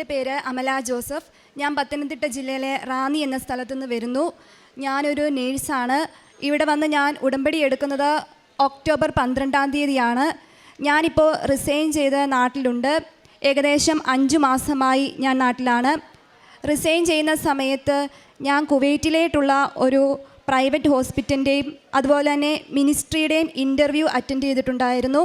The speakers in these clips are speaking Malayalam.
എന്റെ പേര് അമല ജോസഫ്. ഞാൻ പത്തനംതിട്ട ജില്ലയിലെ റാന്നി എന്ന സ്ഥലത്തു നിന്ന് വരുന്നു. ഞാനൊരു നേഴ്സാണ്. ഇവിടെ വന്ന് ഞാൻ ഉടമ്പടി എടുക്കുന്നത് ഒക്ടോബർ പന്ത്രണ്ടാം തീയതിയാണ്. ഞാനിപ്പോൾ റിസൈൻ ചെയ്ത് നാട്ടിലുണ്ട്. ഏകദേശം അഞ്ച് മാസമായി ഞാൻ നാട്ടിലാണ്. റിസൈൻ ചെയ്യുന്ന സമയത്ത് ഞാൻ കുവൈറ്റിലേട്ടുള്ള ഒരു പ്രൈവറ്റ് ഹോസ്പിറ്റലിന്റെയും അതുപോലെ തന്നെ മിനിസ്ട്രിയുടെയും ഇന്റർവ്യൂ അറ്റൻഡ് ചെയ്തിട്ടുണ്ടായിരുന്നു.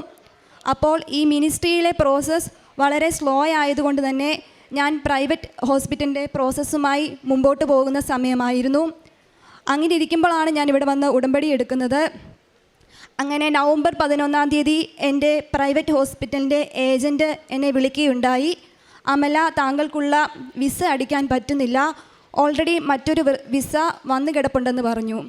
അപ്പോൾ ഈ മിനിസ്ട്രിയിലെ പ്രോസസ്സ് വളരെ സ്ലോ ആയതുകൊണ്ട് തന്നെ ഞാൻ പ്രൈവറ്റ് ഹോസ്പിറ്റലിന്റെ പ്രോസസ്സുമായി മുമ്പോട്ട് പോകുന്ന സമയമായിരുന്നു. അങ്ങനെ ഇരിക്കുമ്പോഴാണ് ഞാൻ ഇവിടെ വന്ന് ഉടമ്പടി എടുക്കുന്നത്. അങ്ങനെ നവംബർ പതിനൊന്നാം തീയതി എന്റെ പ്രൈവറ്റ് ഹോസ്പിറ്റലിന്റെ ഏജന്റ് എന്നെ വിളിക്കുകയുണ്ടായി. അമല താങ്കൾക്കുള്ള വിസ അടിക്കാൻ പറ്റുന്നില്ല. ഓൾറെഡി മറ്റൊരു വിസ വന്നു കിടപ്പുണ്ടെന്ന് പറഞ്ഞു.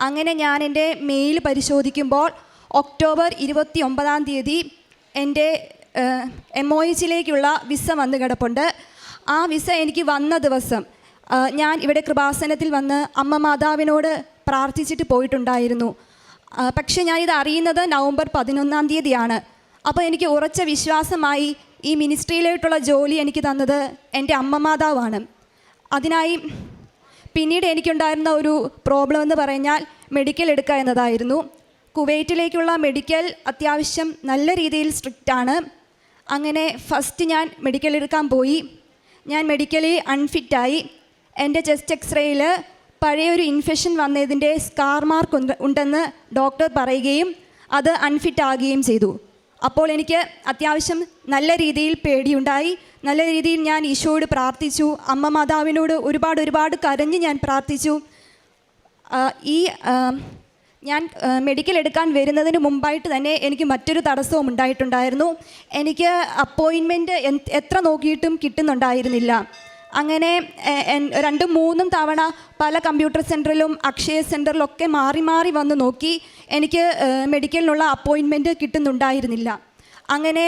അങ്ങനെ ഞാൻ എന്റെ മെയിൽ പരിശോധിക്കുമ്പോൾ ഒക്ടോബർ ഇരുപത്തി ഒമ്പതാം തീയതി എന്റെ എം ഒ എച്ചിലേക്കുള്ള വിസ വന്ന് കിടപ്പുണ്ട്. ആ വിസ എനിക്ക് വന്ന ദിവസം ഞാൻ ഇവിടെ കൃപാസനത്തിൽ വന്ന് അമ്മ മാതാവിനോട് പ്രാർത്ഥിച്ചിട്ട് പോയിട്ടുണ്ടായിരുന്നു. പക്ഷേ ഞാനിത് അറിയുന്നത് നവംബർ പതിനൊന്നാം തീയതിയാണ്. അപ്പോൾ എനിക്ക് ഉറച്ച വിശ്വാസമായി ഈ മിനിസ്ട്രിയിലോട്ടുള്ള ജോലി എനിക്ക് തന്നത് എന്റെ അമ്മ മാതാവാണ്. അതിനായി പിന്നീട് എനിക്കുണ്ടായിരുന്ന ഒരു പ്രോബ്ലം എന്ന് പറഞ്ഞാൽ മെഡിക്കൽ എടുക്കുക എന്നതായിരുന്നു. കുവൈറ്റിലേക്കുള്ള മെഡിക്കൽ അത്യാവശ്യം നല്ല രീതിയിൽ സ്ട്രിക്റ്റാണ്. അങ്ങനെ ഫസ്റ്റ് ഞാൻ മെഡിക്കൽ എടുക്കാൻ പോയി. ഞാൻ മെഡിക്കലി അൺഫിറ്റായി എന്റെ ചെസ്റ്റ് എക്സ്റേയിൽ പഴയൊരു ഇൻഫെക്ഷൻ വന്നതിന്റെ സ്കാർ മാർക്ക് ഉണ്ട് ഉണ്ടെന്ന് ഡോക്ടർ പറയുകയും അത് അൺഫിറ്റ് ആകുകയും ചെയ്തു. അപ്പോൾ എനിക്ക് അത്യാവശ്യം നല്ല രീതിയിൽ പേടിയുണ്ടായി. നല്ല രീതിയിൽ ഞാൻ ഈശോയോട് പ്രാർത്ഥിച്ചു. അമ്മ മാതാവിനോട് ഒരുപാട് ഒരുപാട് കരഞ്ഞ് ഞാൻ പ്രാർത്ഥിച്ചു. ഈ ഞാൻ മെഡിക്കൽ എടുക്കാൻ വരുന്നതിന് മുമ്പായിട്ട് തന്നെ എനിക്ക് മറ്റൊരു തടസ്സവും ഉണ്ടായിട്ടുണ്ടായിരുന്നു. എനിക്ക് അപ്പോയിൻമെന്റ് എത്ര നോക്കിയിട്ടും കിട്ടുന്നുണ്ടായിരുന്നില്ല. അങ്ങനെ രണ്ടും മൂന്നും തവണ പല കമ്പ്യൂട്ടർ സെന്ററിലും അക്ഷയ സെന്ററിലൊക്കെ മാറി മാറി വന്ന് നോക്കി എനിക്ക് മെഡിക്കലിനുള്ള അപ്പോയിൻമെന്റ് കിട്ടുന്നുണ്ടായിരുന്നില്ല. അങ്ങനെ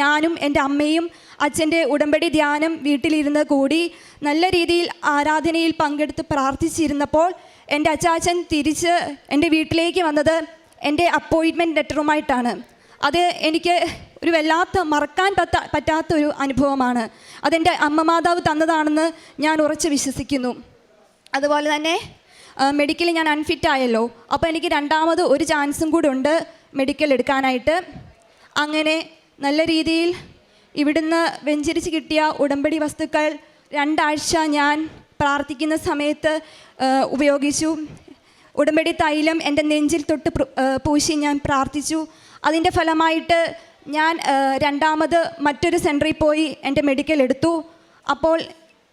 ഞാനും എന്റെ അമ്മയും അച്ഛന്റെ ഉടമ്പടി ധ്യാനം വീട്ടിലിരുന്ന് കൂടി നല്ല രീതിയിൽ ആരാധനയിൽ പങ്കെടുത്ത് പ്രാർത്ഥിച്ചിരുന്നപ്പോൾ എന്റെ അച്ചാച്ചൻ തിരിച്ച് എന്റെ വീട്ടിലേക്ക് വന്നത് എന്റെ അപ്പോയിൻമെന്റ് ലെറ്ററുമായിട്ടാണ് അത് എനിക്ക് ഒരു വല്ലാത്ത മറക്കാൻ പറ്റാ പറ്റാത്തൊരു അനുഭവമാണ്. അതെന്റെ അമ്മ മാതാവ് തന്നതാണെന്ന് ഞാൻ ഉറച്ച് വിശ്വസിക്കുന്നു. അതുപോലെ തന്നെ മെഡിക്കൽ ഞാൻ അൺഫിറ്റ് ആയല്ലോ. അപ്പോൾ എനിക്ക് രണ്ടാമത് ഒരു ചാൻസും കൂടെ ഉണ്ട് മെഡിക്കൽ എടുക്കാനായിട്ട്. അങ്ങനെ നല്ല രീതിയിൽ ഇവിടുന്ന് വെഞ്ചരിച്ച് കിട്ടിയ ഉടമ്പടി വസ്തുക്കൾ രണ്ടാഴ്ച ഞാൻ പ്രാർത്ഥിക്കുന്ന സമയത്ത് ഉപയോഗിച്ചു. ഉടമ്പടി തൈലം എന്റെ നെഞ്ചിൽ തൊട്ട് പൂശി ഞാൻ പ്രാർത്ഥിച്ചു. അതിന്റെ ഫലമായിട്ട് ഞാൻ രണ്ടാമത് മറ്റൊരു സെന്ററിൽ പോയി എന്റെ മെഡിക്കൽ എടുത്തു. അപ്പോൾ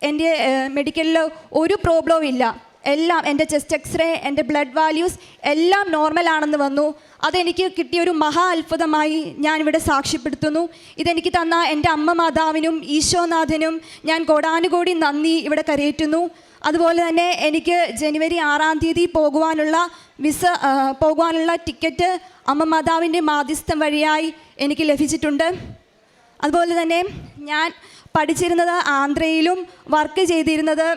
എന്റെ മെഡിക്കലിൽ ഒരു പ്രോബ്ലവും ഇല്ല. എല്ലാം എന്റെ ചെസ്റ്റ് എക്സ്റേ എന്റെ ബ്ലഡ് വാല്യൂസ് എല്ലാം നോർമൽ ആണെന്ന് വന്നു. അതെനിക്ക് കിട്ടിയൊരു മഹാ അത്ഭുതമായി ഞാനിവിടെ സാക്ഷ്യപ്പെടുത്തുന്നു. ഇതെനിക്ക് തന്ന എന്റെ അമ്മ മാതാവിനും ഈശോനാഥനും ഞാൻ കോടാനുകോടി നന്ദി ഇവിടെ കരയേറ്റുന്നു. അതുപോലെ തന്നെ എനിക്ക് ജനുവരി ആറാം തീയതി പോകുവാനുള്ള വിസ പോകുവാനുള്ള ടിക്കറ്റ് അമ്മ മാതാവിന്റെ മാധ്യസ്ഥം വഴിയായി എനിക്ക് ലഭിച്ചിട്ടുണ്ട്. അതുപോലെ തന്നെ ഞാൻ പഠിച്ചിരുന്നത് ആന്ധ്രയിലും വർക്ക് ചെയ്തിരുന്നത്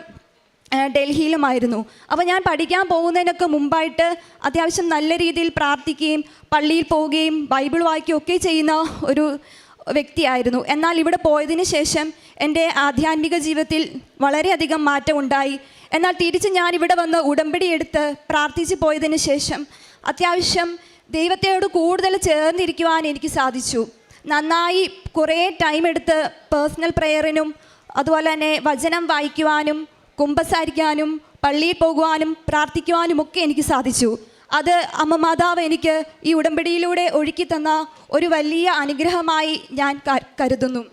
ഡൽഹിയിലുമായിരുന്നു. അപ്പോൾ ഞാൻ പഠിക്കാൻ പോകുന്നതിനൊക്കെ മുമ്പായിട്ട് അത്യാവശ്യം നല്ല രീതിയിൽ പ്രാർത്ഥിക്കുകയും പള്ളിയിൽ പോവുകയും ബൈബിൾ വായിക്കുകയും ഒക്കെ ചെയ്യുന്ന ഒരു വ്യക്തിയായിരുന്നു. എന്നാൽ ഇവിടെ പോയതിനു ശേഷം എന്റെ ആധ്യാത്മിക ജീവിതത്തിൽ വളരെയധികം മാറ്റം ഉണ്ടായി. എന്നാൽ തിരിച്ച് ഞാൻ ഇവിടെ വന്ന് ഉടമ്പടി എടുത്ത് പ്രാർത്ഥിച്ച് പോയതിന് ശേഷം അത്യാവശ്യം ദൈവത്തോട് കൂടുതൽ ചേർന്നിരിക്കുവാൻ എനിക്ക് സാധിച്ചു. നന്നായി കുറേ ടൈം എടുത്ത് പേഴ്സണൽ പ്രെയറിനും അതുപോലെ തന്നെ വചനം വായിക്കുവാനും കുമ്പസാരിക്കാനും പള്ളിയിൽ പോകുവാനും പ്രാർത്ഥിക്കുവാനുമൊക്കെ എനിക്ക് സാധിച്ചു. അത് അമ്മ മാതാവ് എനിക്ക് ഈ ഉടമ്പടിയിലൂടെ ഒഴുക്കി തന്ന ഒരു വലിയ അനുഗ്രഹമായി ഞാൻ കരുതുന്നു.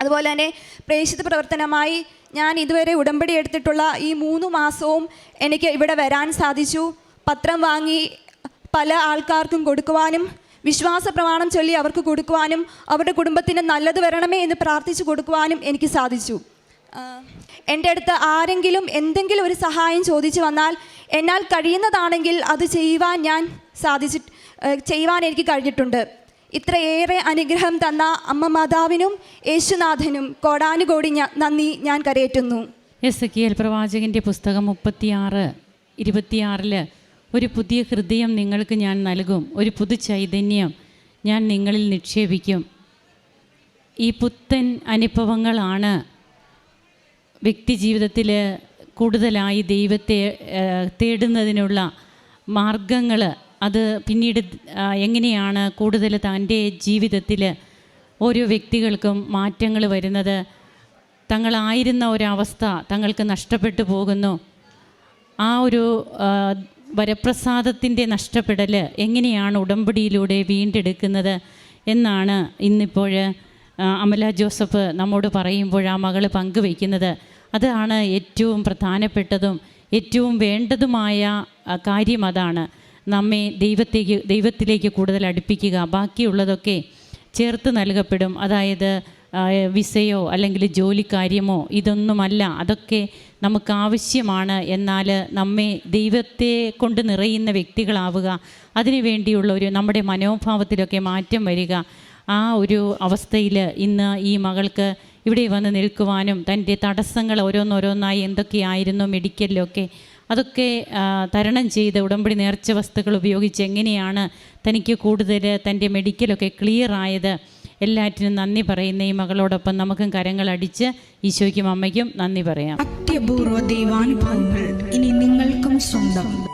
അതുപോലെ തന്നെ പ്രേക്ഷിത പ്രവർത്തനമായി ഞാൻ ഇതുവരെ ഉടമ്പടി എടുത്തിട്ടുള്ള ഈ മൂന്ന് മാസവും എനിക്ക് ഇവിടെ വരാൻ സാധിച്ചു. പത്രം വാങ്ങി പല ആൾക്കാർക്കും കൊടുക്കുവാനും വിശ്വാസ പ്രമാണം ചൊല്ലി അവർക്ക് കൊടുക്കുവാനും അവരുടെ കുടുംബത്തിന് നല്ലത് വരണമേ എന്ന് പ്രാർത്ഥിച്ചു കൊടുക്കുവാനും എനിക്ക് സാധിച്ചു. എന്റെ അടുത്ത് ആരെങ്കിലും എന്തെങ്കിലും ഒരു സഹായം ചോദിച്ചു വന്നാൽ എന്നാൽ കഴിയുന്നതാണെങ്കിൽ അത് ചെയ്യുവാൻ ഞാൻ സാധിച്ചി ചെയ്യുവാൻ എനിക്ക് കഴിഞ്ഞിട്ടുണ്ട്. ഇത്രയേറെ അനുഗ്രഹം തന്ന അമ്മ മാതാവിനും യേശുനാഥനും കോടാനുകോടി നന്ദി ഞാൻ കരയേറ്റുന്നു. എസ് കി എൽ പ്രവാചകന്റെ പുസ്തകം മുപ്പത്തിയാറ് ഇരുപത്തിയാറിൽ ഒരു പുതിയ ഹൃദയം നിങ്ങൾക്ക് ഞാൻ നൽകും ഒരു പുതു ചൈതന്യം ഞാൻ നിങ്ങളിൽ നിക്ഷേപിക്കും. ഈ പുത്തൻ അനുഭവങ്ങളാണ് വ്യക്തി ജീവിതത്തിൽ കൂടുതലായി ദൈവത്തെ തേടുന്നതിനുള്ള മാർഗങ്ങൾ അത് പിന്നീട് എങ്ങനെയാണ് കൂടുതൽ തന്റെ ജീവിതത്തിൽ ഓരോ വ്യക്തികൾക്കും മാറ്റങ്ങൾ വരുന്നത്. തങ്ങളായിരുന്ന ഒരവസ്ഥ തങ്ങൾക്ക് നഷ്ടപ്പെട്ടു പോകുന്നു. ആ ഒരു വരപ്രസാദത്തിന്റെ നഷ്ടപ്പെടൽ എങ്ങനെയാണ് ഉടമ്പടിയിലൂടെ വീണ്ടെടുക്കുന്നത് എന്നാണ് ഇന്നിപ്പോൾ അമല ജോസഫ് നമ്മോട് പറയുമ്പോൾ ആ മകൾ പങ്കുവയ്ക്കുന്നത്. അതാണ് ഏറ്റവും പ്രധാനപ്പെട്ടതും ഏറ്റവും വേണ്ടതുമായ കാര്യം അതാണ്. നമ്മെ ദൈവത്തേക്ക് ദൈവത്തിലേക്ക് കൂടുതൽ അടുപ്പിക്കുക. ബാക്കിയുള്ളതൊക്കെ ചേർത്ത് നൽകപ്പെടും. അതായത് വിസയോ അല്ലെങ്കിൽ ജോലിക്കാര്യമോ ഇതൊന്നുമല്ല. അതൊക്കെ നമുക്ക് ആവശ്യമാണ്. എന്നാൽ നമ്മെ ദൈവത്തെ കൊണ്ട് നിറയുന്ന വ്യക്തികളാവുക അതിനു വേണ്ടിയുള്ള ഒരു നമ്മുടെ മനോഭാവത്തിലൊക്കെ മാറ്റം വരിക ആ ഒരു അവസ്ഥയിൽ ഇന്ന് ഈ മകൾക്ക് ഇവിടെ വന്ന് നിൽക്കുവാനും തന്റെ തടസ്സങ്ങൾ ഓരോന്നോരോന്നായി എന്തൊക്കെയായിരുന്നു മെഡിക്കലിലൊക്കെ അതൊക്കെ തരണം ചെയ്ത് ഉടമ്പടി നേർച്ച വസ്തുക്കൾ ഉപയോഗിച്ച് എങ്ങനെയാണ് തനിക്ക് കൂടുതൽ തന്റെ മെഡിക്കലൊക്കെ ക്ലിയർ ആയത്? എല്ലാറ്റിനും നന്ദി പറയുന്ന. ഈ മകളോടൊപ്പം നമുക്കും കരങ്ങളടിച്ച് ഈശോയ്ക്കും അമ്മയ്ക്കും നന്ദി പറയാം. അത്യപൂർവ ദൈവാനുഭവങ്ങൾ ഇനി നിങ്ങൾക്കും സ്വന്തം.